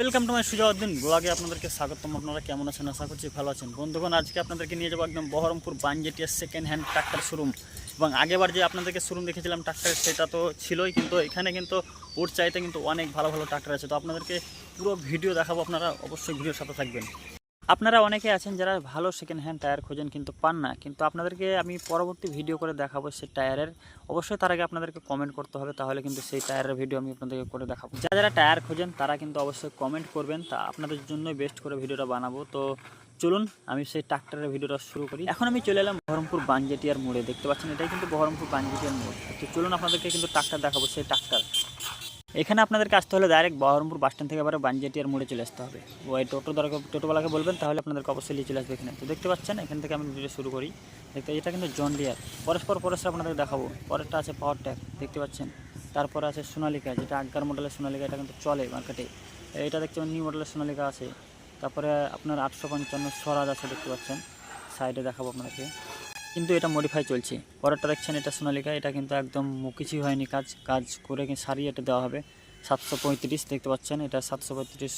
Welcome to my Sujauddin ব্লগে আপনাদেরকে স্বাগতম। আপনারা কেমন আছেন? আশা করছি ভালো আছেন। বন্ধুগণ, আজকে আপনাদেরকে নিয়ে যাব একদম Baharampur Banjetia second hand tractor showroom এবং আগেবার যে আপনাদেরকে শোরুম দেখেছিলাম ট্রাক্টর সেটা তো ছিলই, কিন্তু এখানে কিন্তু ওর চাইতে কিন্তু অনেক ভালো ভালো ট্রাক্টর আছে। তো আপনাদেরকে পুরো ভিডিও দেখাবো। আপনারা অবশ্যই ভিডিওর সাথে থাকবেন। আপনারা অনেকে আছেন যারা ভালো সেকেন্ড হ্যান্ড টায়ার খোঁজেন কিন্তু পান না, কিন্তু আপনাদেরকে আমি পরবর্তী ভিডিও করে দেখাবো সেই টায়ারের অবশ্যই তার আগে আপনাদেরকে কমেন্ট করতে হবে, তাহলে কিন্তু সেই টায়ারের ভিডিও আমি আপনাদেরকে করে দেখাবো। যারা যারা টায়ার খোঁজেন, তারা কিন্তু অবশ্যই কমেন্ট করবেন, তা আপনাদের জন্যই বেস্ট করে ভিডিওটা বানাবো। তো চলুন, আমি সেই ট্রাক্টরের ভিডিওটা শুরু করি। এখন আমি চলে এলাম বহরমপুর বানজেটিয়ার মোড়ে, দেখতে পাচ্ছেন? এটাই কিন্তু বহরমপুর বানজেটিয়ার মোড়। তো চলুন, আপনাদেরকে কিন্তু ট্রাক্টর দেখাবো, সেই ট্রাক্টর এখানে আপনাদেরকে আসতে হলে ডাইরেক্ট বহরমপুর বাস স্ট্যান্ড থেকে এবারে বানজেটিয়ার মোড়ে চলে আসতে হবে। ওই টোটো দ্বারা টোটোওয়ালাকে বলবেন, তাহলে আপনাদেরকে অবশ্যই নিয়ে চলে আসবে এখানে। তো দেখতে পাচ্ছেন, এখান থেকে আমি ভিডিও শুরু করি। দেখতে এটা কিন্তু জন ডিয়ার পরস্পর পরস্পর আপনাদের দেখাবো। পরেরটা আছে পাওয়ার ট্যাগ দেখতে পাচ্ছেন। তারপরে আছে সোনালিকা, যেটা আগকার মডেলের সোনালিকা, এটা কিন্তু চলে মার্কেটে এটা দেখতে নিউ মডেলের সোনালিকা আছে। তারপরে আপনার আটশো পঞ্চান্ন স্বরাজ আছে, দেখতে পাচ্ছেন। সাইডে দেখাবো আপনাকে কিন্তু এটা মডিফাই চলছে। পরেরটা দেখছেন, এটা সোনালিকা, এটা কিন্তু একদম কিছুই হয়নি, কাজ কাজ করে কি সারিয়ে এটা দেওয়া হবে। সাতশো পঁয়ত্রিশ দেখতে পাচ্ছেন, এটা সাতশো পঁয়ত্রিশ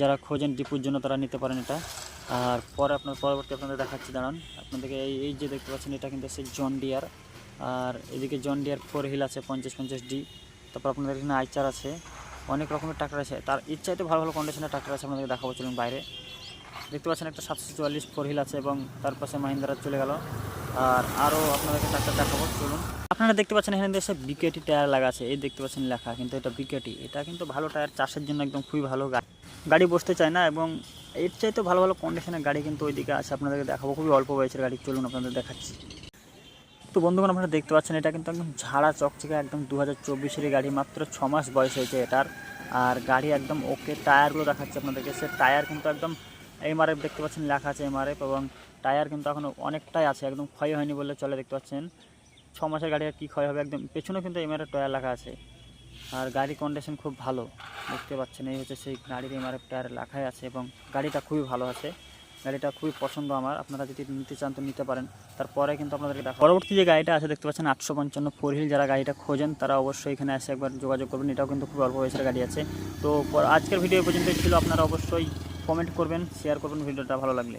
যারা খোঁজেন ডিপুর জন্য তারা নিতে পারেন এটা। আর পরে আপনার, পরবর্তী আপনাদের দেখাচ্ছি, দাঁড়ান। আপনাদেরকে এই এই যে দেখতে পাচ্ছেন, এটা কিন্তু সেই জন ডিয়ার আর এদিকে জন ডিয়ার ফোর হিল আছে, পঞ্চাশ পঞ্চাশ ডি তারপর আপনাদের এখানে আইচার আছে। অনেক রকমের ট্রাক্টর আছে। তার ইচ্ছাইতে ভালো ভালো কন্ডিশনের ট্রাক্টর আছে, আপনাদেরকে দেখাবো, চলুন বাইরে। দেখতে পাচ্ছেন একটা সাতশো চুয়াল্লিশ ফোর হিল আছে এবং তার পাশে মাহিন্দ্রা চলে গেল। আর আরও আপনাদেরকে ট্রাক্টর দেখাবো, চলুন। আপনারা দেখতে পাচ্ছেন এখানে দেশে বিকেটি টায়ার লাগা আছে, এই দেখতে পাচ্ছেন লেখা, কিন্তু এটা বিকেটি। এটা কিন্তু ভালো টায়ার, চাষের জন্য একদম খুবই ভালো গাড়ি। গাড়ি বসতে চায় না এবং এর চাইতে ভালো ভালো কন্ডিশনের গাড়ি কিন্তু ওইদিকে আছে, আপনাদেরকে দেখাবো। খুবই অল্প বয়সের গাড়ি, চলুন আপনাদের দেখাচ্ছি। তো বন্ধুগণ, আপনারা দেখতে পাচ্ছেন এটা কিন্তু একদম ঝাড়া চকচকে একদম দু হাজার গাড়ি, মাত্র ছ মাস বয়স হয়েছে এটার। আর গাড়ি একদম ওকে টায়ারগুলো দেখাচ্ছে আপনাদেরকে। সে টায়ার কিন্তু একদম এমআরএফ দেখতে পাচ্ছেন, লেখা আছে এমআরএফ এবং টায়ার কিন্তু এখনও অনেকটাই আছে, একদম ক্ষয় হয়নি বললে চলে, দেখতে পাচ্ছেন। ছ মাসের গাড়ি আর কী ক্ষয় হবে, একদম পেছনেও কিন্তু এমআরএফ টায়ার লেখা আছে। আর গাড়ি কন্ডিশন খুব ভালো, দেখতে পাচ্ছেন, এই হচ্ছে সেই গাড়ির এমআরএফ টায়ার লেখাই আছে এবং গাড়িটা খুবই ভালো আছে। গাড়িটা খুবই পছন্দ আমার, আপনারা যদি নিতে চান তো নিতে পারেন। তারপরে কিন্তু আপনাদেরকে দেখা পরবর্তী যে গাড়িটা আছে, দেখতে পাচ্ছেন, আটশো পঞ্চান্ন ফোর হুইল যারা গাড়িটা খোঁজেন, তারা অবশ্যই এখানে এসে একবার যোগাযোগ করবেন, এটাও কিন্তু খুব অল্প বয়সের গাড়ি আছে। তো আজকের ভিডিও পর্যন্ত ছিল, আপনারা অবশ্যই কমেন্ট করবেন শেয়ার করবেন ভিডিওটা ভালো লাগলে।